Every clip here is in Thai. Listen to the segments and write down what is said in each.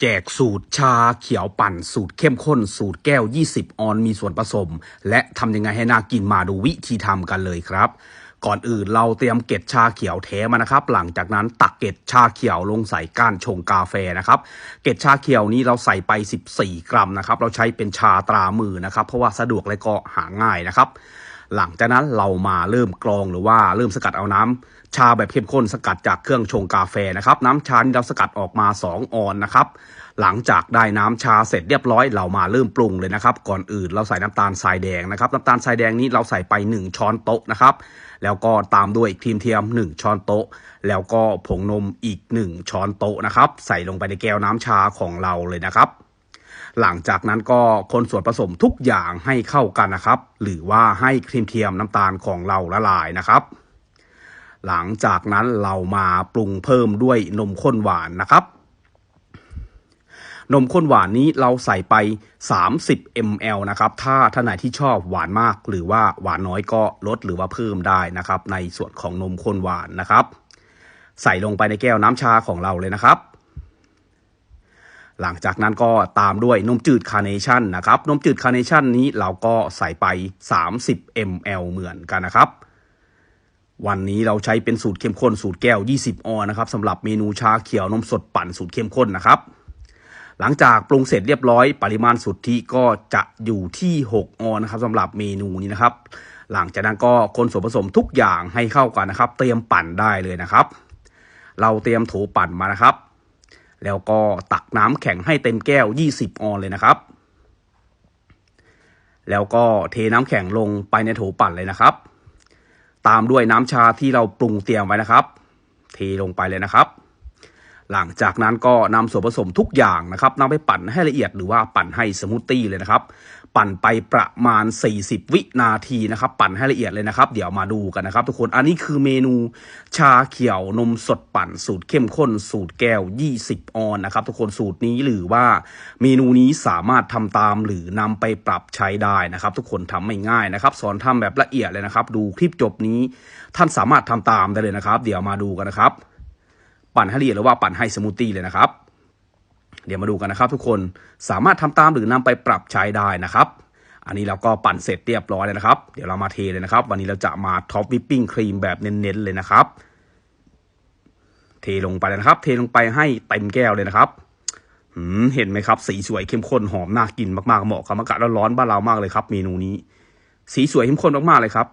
แจกสูตรชาเขียวปั่นสูตรเข้มข้น สูตรแก้ว 20 ออนมีส่วนผสม และทำยังไงให้น่ากินมาดูวิธีทำกันเลยครับ ก่อนอื่นเราเตรียมเกล็ดชาเขียวแท้มานะครับ หลังจากนั้นตักเกล็ดชาเขียวลงใส่ก้านชงกาแฟนะครับ เกล็ดชาเขียวนี้เราใส่ไป 14 กรัมนะครับ เราใช้เป็นชาตรามือนะครับ เพราะว่าสะดวกและก็หาง่ายนะครับ หลังจากนั้นเรามาเริ่มกรองหรือว่าเริ่มสกัดเอาน้ำชาแบบเข้มข้นสกัดจากเครื่องชงกาแฟนะครับ น้ำชาที่เราสกัดออกมา 2 ออนนะครับหลังจากได้น้ำชาเสร็จเรียบร้อยเรามาเริ่มปรุงเลยนะครับ ก่อนอื่นเราใส่น้ำตาลทรายแดงนะครับน้ำตาลทรายแดงนี้เราใส่ไป 1 ช้อนโต๊ะนะครับแล้วก็ตามด้วยครีมเทียม 1 ช้อนโต๊ะ แล้วก็ผงนมอีก 1 ช้อนโต๊ะนะครับ ใส่ลงไปในแก้วน้ำชาของเราเลยนะครับ หลังจากนั้นก็คนส่วนผสมทุกอย่างให้เข้ากันนะครับ หรือว่าให้ครีมเทียมน้ำตาลของเราละลายนะครับ หลังจากนั้นเรามาปรุงเพิ่มด้วยนมข้นหวานนะครับ นมข้นหวานนี้เราใส่ไป 30 ml นะครับ ถ้าท่านไหนที่ชอบหวานมาก หรือว่าหวานน้อยก็ลดหรือว่าเพิ่มได้นะครับ ในส่วนของนมข้นหวานนะครับ ใส่ลงไปในแก้วน้ำชาของเราเลยนะครับ หลังจากนั้นก็ตามด้วยนมจืดคาร์เนชั่นนะครับนมจืดคาร์เนชั่นนี้เราก็ใส่ไป 30 ml เหมือนกันนะครับ วันนี้เราใช้เป็นสูตรเข้มข้นสูตรแก้ว 20 ออนนะครับสำหรับเมนูชาเขียวนมสดปั่นสูตรเข้มข้นนะครับ หลังจากปรุงเสร็จเรียบร้อยปริมาณสุทธิก็จะอยู่ที่ 6 ออนนะครับสำหรับเมนูนี้นะครับ หลังจากนั้นก็คนส่วนผสมทุกอย่างให้เข้ากันนะครับ เตรียมปั่นได้เลยนะครับ เราเตรียมโถปั่นมานะครับ แล้วก็ตักน้ำแข็งให้เต็มแก้ว 20 ออนเลยนะครับ แล้วก็เทน้ำแข็งลงไปในโถปั่นเลยนะครับ ตามด้วยน้ำชาที่เราปรุงเตรียมไว้นะครับ เทลงไปเลยนะครับ หลังจากนั้นก็นำส่วนผสมทุกอย่างนะครับนำไปปั่นให้ละเอียดหรือว่าปั่นให้สมูทตี้เลยนะครับ ปั่นไปประมาณ 40 วินาทีนะครับ ปั่นให้ละเอียดเลยนะครับ เดี๋ยวมาดูกันนะครับ ทุกคนอันนี้คือเมนูชาเขียวนมสดปั่นสูตรเข้มข้น สูตรแก้ว 20 ออนนะครับ ทุกคนสูตรนี้หรือว่าเมนูนี้สามารถทำตามหรือนำไปปรับใช้ได้นะครับ ทุกคนทำไม่ง่ายนะครับ สอนทำแบบละเอียดเลยนะครับ ดูคลิปจบนี้ ท่านสามารถทำตามได้เลยนะครับ เดี๋ยวมาดูกันนะครับ ปั่นให้ละเอียดหรือว่าปั่นให้สมูทตี้เลยนะครับ เดี๋ยวมาดูกันนะครับ ทุกคนสามารถทำตามหรือนำไปปรับใช้ได้นะครับ อันนี้เราก็ปั่นเสร็จเรียบร้อยแล้วนะครับ เดี๋ยวเรามาเทเลยนะครับ วันนี้เราจะมาท็อปวิปปิ้งครีมแบบเน้นๆเลยนะครับ เทลงไปเลยนะครับ เทลงไปให้เต็มแก้วเลยนะครับหืมเห็นไหมครับ สีสวยเข้มข้นหอมน่ากินมากๆเหมาะกับอากาศร้อนๆบ้านเรามากเลยครับ เมนูนี้ สีสวยเข้มข้นมากๆเลยครับ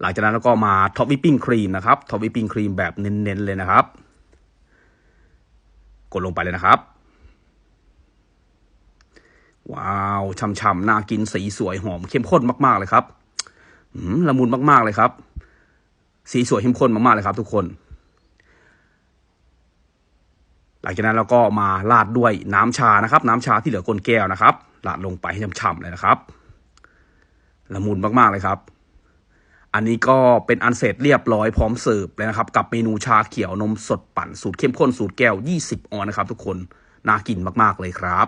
หลังจากนั้นเราก็มาท็อปวิปปิ้งครีมนะครับท็อปวิปปิ้งครีมแบบเน้นๆเลยนะครับ กดลงไปเลยนะครับ ว้าวช่ำๆน่ากินสีสวยหอมเข้มข้นมากๆเลยครับอืมละมุนมากๆเลยครับ สีสวยเข้มข้นมากๆเลยครับ ทุกคน หลังจากนั้นเราก็มาราดด้วยน้ำชานะครับ น้ำชาที่เหลือก้นแก้วนะครับราดลงไปให้ช่ำๆเลยนะครับละมุนมากๆเลยครับ อันนี้ก็เป็นอันเสร็จเรียบร้อยพร้อมเสิร์ฟเลยนะครับ กับเมนูชาเขียวนมสดปั่นสูตรเข้มข้นสูตรแก้ว 20 ออนนะครับทุกคน น่ากินมากๆเลยครับ